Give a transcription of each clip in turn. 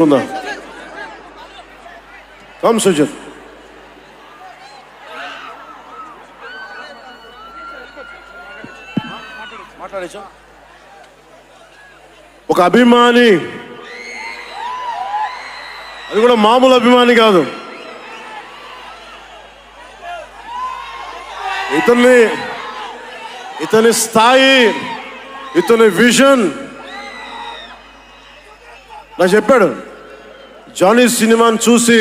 Bunda. Come Sujith ఒక అభిమాని. అది కూడా మామూలు అభిమాని కాదు. ఇతన్ని ఇతని స్థాయి ఇతని విజన్ నాకు చెప్పాడు జానీ సినిమాని చూసి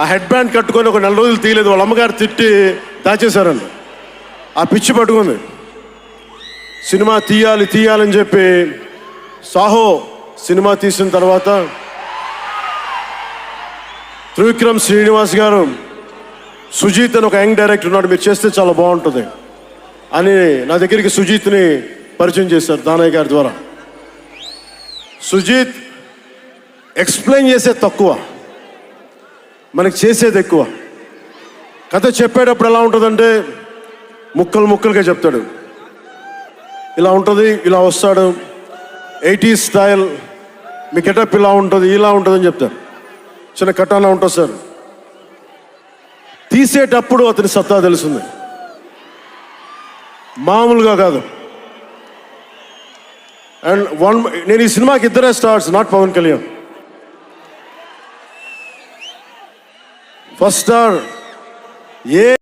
ఆ హెడ్ బ్యాండ్ కట్టుకొని ఒక నెల రోజులు తీయలేదు వాళ్ళ అమ్మగారు తిట్టి దాచేశారండి ఆ పిచ్చి పట్టుకుంది. సినిమా తీయాలి తీయాలని చెప్పి సాహో సినిమా తీసిన తర్వాత త్రివిక్రమ్ శ్రీనివాస్ గారు సుజీత్ అని ఒక యంగ్ డైరెక్టర్ ఉన్నాడు మీరు చేస్తే చాలా బాగుంటుంది అని నా దగ్గరికి సుజీత్ని పరిచయం చేశారు దానయ్య గారి ద్వారా. సుజీత్ ఎక్స్ప్లెయిన్ చేసేది తక్కువ. మనకి చేసేది ఎక్కువ. కథ చెప్పేటప్పుడు ఎలా ఉంటుందంటే ముక్కలు ముక్కలుగా చెప్తాడు. ఇలా ఉంటుంది ఇలా వస్తాడు. ఎయిటీ స్టైల్ మీ గెటప్ ఇలా ఉంటుంది ఇలా ఉంటుందని చెప్తారు చిన్న కటానా ఉంటుంది సార్. తీసేటప్పుడు అతని సత్తా తెలుస్తుంది. మామూలుగా కాదు. అండ్ వన్ నేను ఈ సినిమాకి ఇద్దరే stars not Pawan Kalyan. Faster. Yeah.